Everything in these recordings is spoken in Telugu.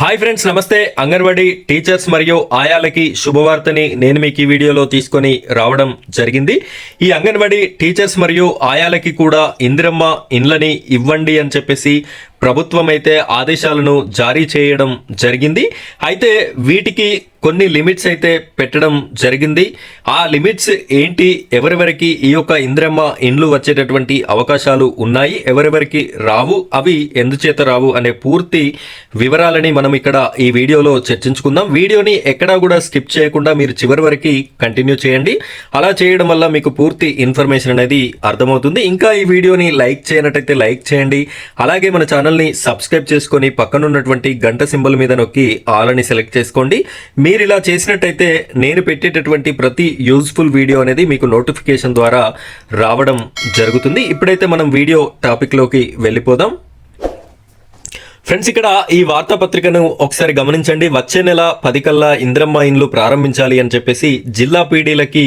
హాయ్ ఫ్రెండ్స్ నమస్తే. అంగన్వాడీ టీచర్స్ మరియు ఆయాలకి శుభవార్తని నేను మీకు ఈ వీడియోలో తీసుకొని రావడం జరిగింది. ఈ అంగన్వాడీ టీచర్స్ మరియు ఆయాలకి కూడా ఇందిరమ్మ ఇండ్లని ఇవ్వండి అని చెప్పేసి ప్రభుత్వం అయితే ఆదేశాలను జారీ చేయడం జరిగింది. అయితే వీటికి కొన్ని లిమిట్స్ అయితే పెట్టడం జరిగింది. ఆ లిమిట్స్ ఏంటి? ఎవరెవరికి ఈ యొక్క ఇంద్రమ్మ ఇండ్లు వచ్చేటటువంటి అవకాశాలు ఉన్నాయి? ఎవరెవరికి రావు? అవి ఎందుచేత రావు అనే పూర్తి వివరాలని మనం ఇక్కడ ఈ వీడియోలో చర్చించుకుందాం. వీడియోని ఎక్కడా కూడా స్కిప్ చేయకుండా మీరు చివరి వరకు కంటిన్యూ చేయండి. అలా చేయడం వల్ల మీకు పూర్తి ఇన్ఫర్మేషన్ అనేది అర్థమవుతుంది. ఇంకా ఈ వీడియోని లైక్ చేయనట్టయితే లైక్ చేయండి. అలాగే మన ఛానల్ ఛానల్ని సబ్స్క్రైబ్ చేసుకొని పక్కన ఉన్నటువంటి గంట సింబల్ మీద నొక్కి ఆల్ అని సెలెక్ట్ చేసుకోండి. మీరు ఇలా చేసినట్టయితే నేను పెట్టేటటువంటి ప్రతి యూజ్ఫుల్ వీడియో అనేది మీకు నోటిఫికేషన్ ద్వారా రావడం జరుగుతుంది. ఇప్పుడైతే మనం వీడియో టాపిక్లోకి వెళ్ళిపోదాం. ఫ్రెండ్స్ ఇక్కడ ఈ వార్తాపత్రికను ఒకసారి గమనించండి. వచ్చే నెల పది కల్లా ఇంద్రమ్మ ఇండ్లు ప్రారంభించాలి అని చెప్పేసి జిల్లా పీడీలకి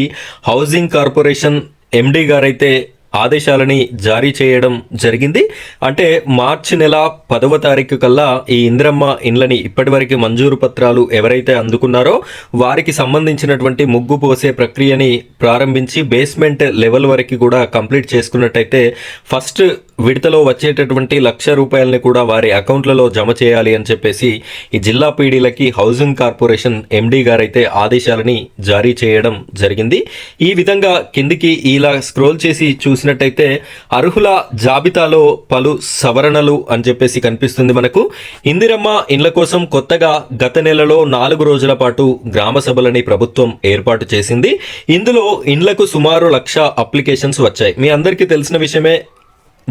హౌసింగ్ కార్పొరేషన్ ఎండీ గారైతే ఆదేశాలని జారీ చేయడం జరిగింది. అంటే మార్చి నెల పదవ తారీఖు కల్లా ఈ ఇంద్రమ్మ ఇండ్లని ఇప్పటివరకు మంజూరు పత్రాలు ఎవరైతే అందుకున్నారో వారికి సంబంధించినటువంటి ముగ్గు పోసే ప్రక్రియని ప్రారంభించి బేస్మెంట్ లెవెల్ వరకు కూడా కంప్లీట్ చేసుకున్నట్టయితే ఫస్ట్ విడతలో వచ్చేటటువంటి లక్ష రూపాయలని కూడా వారి అకౌంట్లలో జమ చేయాలి అని చెప్పేసి ఈ జిల్లా పీడీలకి హౌసింగ్ కార్పొరేషన్ ఎండీ గారైతే ఆదేశాలని జారీ చేయడం జరిగింది. ఈ విధంగా కిందికి ఇలా స్క్రోల్ చేసి చూసినట్టయితే అర్హుల జాబితాలో పలు సవరణలు అని చెప్పేసి కనిపిస్తుంది మనకు. ఇందిరమ్మ ఇండ్ల కోసం కొత్తగా గత నెలలో నాలుగు రోజుల పాటు గ్రామ సభలని ప్రభుత్వం ఏర్పాటు చేసింది. ఇందులో ఇండ్లకు సుమారు లక్ష అప్లికేషన్స్ వచ్చాయి. మీ అందరికీ తెలిసిన విషయమే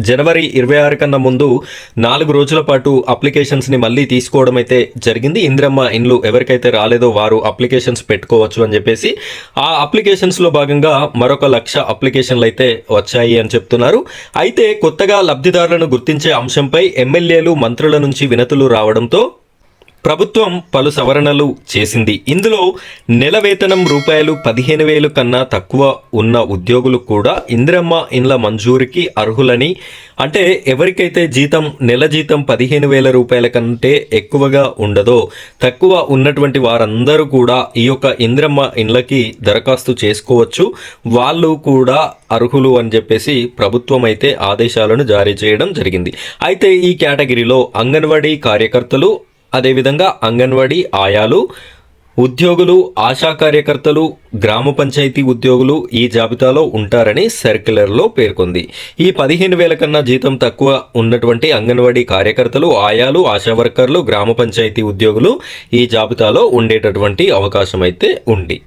జనవరి ఇరవై ఆరు కన్నా ముందు నాలుగు రోజుల పాటు అప్లికేషన్స్ని మళ్ళీ తీసుకోవడం అయితే జరిగింది. ఇంద్రమ్మ ఇండ్లు ఎవరికైతే రాలేదో వారు అప్లికేషన్స్ పెట్టుకోవచ్చు అని చెప్పేసి ఆ అప్లికేషన్స్లో భాగంగా మరొక లక్ష అప్లికేషన్లు అయితే వచ్చాయి అని చెప్తున్నారు. అయితే కొత్తగా లబ్ధిదారులను గుర్తించే అంశంపై ఎమ్మెల్యేలు మంత్రుల నుంచి వినతులు రావడంతో ప్రభుత్వం పలు సవరణలు చేసింది. ఇందులో నెల వేతనం రూపాయలు పదిహేను వేలు కన్నా తక్కువ ఉన్న ఉద్యోగులు కూడా ఇందిరమ్మ ఇండ్ల మంజూరికి అర్హులని. అంటే ఎవరికైతే జీతం నెల జీతం పదిహేను వేల రూపాయల కంటే ఎక్కువగా ఉండదో తక్కువ ఉన్నటువంటి వారందరూ కూడా ఈ యొక్క ఇంద్రమ్మ ఇండ్లకి దరఖాస్తు చేసుకోవచ్చు. వాళ్ళు కూడా అర్హులు అని చెప్పేసి ప్రభుత్వం అయితే ఆదేశాలను జారీ చేయడం జరిగింది. అయితే ఈ కేటగిరీలో అంగన్వాడీ కార్యకర్తలు అదేవిధంగా అంగన్వాడీ ఆయాలు ఉద్యోగులు ఆశా కార్యకర్తలు గ్రామ పంచాయతీ ఉద్యోగులు ఈ జాబితాలో ఉంటారని సర్క్యులర్లో పేర్కొంది. ఈ పదిహేను వేల కన్నా జీతం తక్కువ ఉన్నటువంటి అంగన్వాడీ కార్యకర్తలు ఆయాలు ఆశా వర్కర్లు గ్రామ పంచాయతీ ఉద్యోగులు ఈ జాబితాలో ఉండేటటువంటి అవకాశం అయితే ఉంది.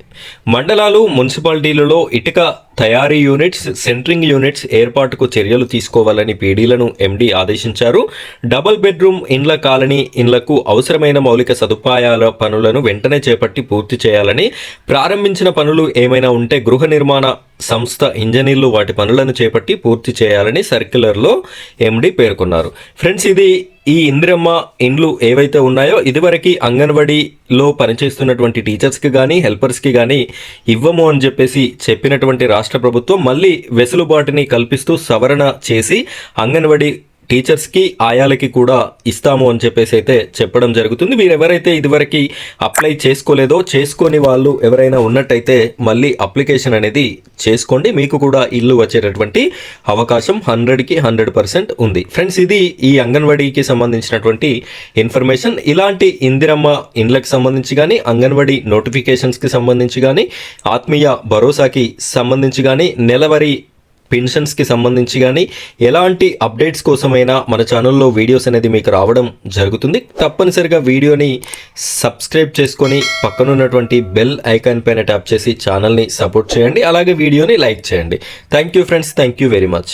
మండలాలు మున్సిపాలిటీలలో ఇటుక తయారీ యూనిట్స్ సెంట్రింగ్ యూనిట్స్ ఏర్పాటుకు చర్యలు తీసుకోవాలని పీడీలను ఎండీ ఆదేశించారు. డబుల్ బెడ్రూమ్ ఇండ్ల కాలనీ ఇండ్లకు అవసరమైన మౌలిక సదుపాయాల పనులను వెంటనే చేపట్టి పూర్తి చేయాలని ప్రారంభించిన పనులు ఏమైనా ఉంటే గృహ నిర్మాణ సంస్థ ఇంజనీర్లు వాటి పనులను చేపట్టి పూర్తి చేయాలని సర్క్యులర్లో ఎండి పేర్కొన్నారు. ఫ్రెండ్స్ ఇది ఈ ఇందిరమ్మ ఇండ్లు ఏవైతే ఉన్నాయో ఇదివరకు అంగన్వాడీలో పనిచేస్తున్నటువంటి టీచర్స్కి కానీ హెల్పర్స్కి కానీ ఇవ్వము అని చెప్పేసి చెప్పినటువంటి రాష్ట్ర ప్రభుత్వం మళ్ళీ వెసులుబాటుని కల్పిస్తూ సవరణ చేసి అంగన్వాడీ టీచర్స్కి ఆయాలకి కూడా ఇస్తాము అని చెప్పేసి అయితే చెప్పడం జరుగుతుంది. మీరు ఎవరైతే ఇదివరకు అప్లై చేసుకోలేదో చేసుకొని వాళ్ళు ఎవరైనా ఉన్నట్టయితే మళ్ళీ అప్లికేషన్ అనేది చేసుకోండి. మీకు కూడా ఇల్లు వచ్చేటటువంటి అవకాశం హండ్రెడ్కి హండ్రెడ్ పర్సెంట్ ఉంది. ఫ్రెండ్స్ ఇది ఈ అంగన్వాడీకి సంబంధించినటువంటి ఇన్ఫర్మేషన్. ఇలాంటి ఇందిరమ్మ ఇండ్లకు సంబంధించి కానీ అంగన్వాడీ నోటిఫికేషన్స్కి సంబంధించి కానీ ఆత్మీయ భరోసాకి సంబంధించి కానీ నెలవారీ పెన్షన్స్కి సంబంధించి కానీ ఎలాంటి అప్డేట్స్ కోసమైనా మన ఛానల్లో వీడియోస్ అనేది మీకు రావడం జరుగుతుంది. తప్పనిసరిగా వీడియోని సబ్స్క్రైబ్ చేసుకొని పక్కనున్నటువంటి బెల్ ఐకాన్ పైన ట్యాప్ చేసి ఛానల్ని సపోర్ట్ చేయండి. అలాగే వీడియోని లైక్ చేయండి. Thank you friends. Thank you very much.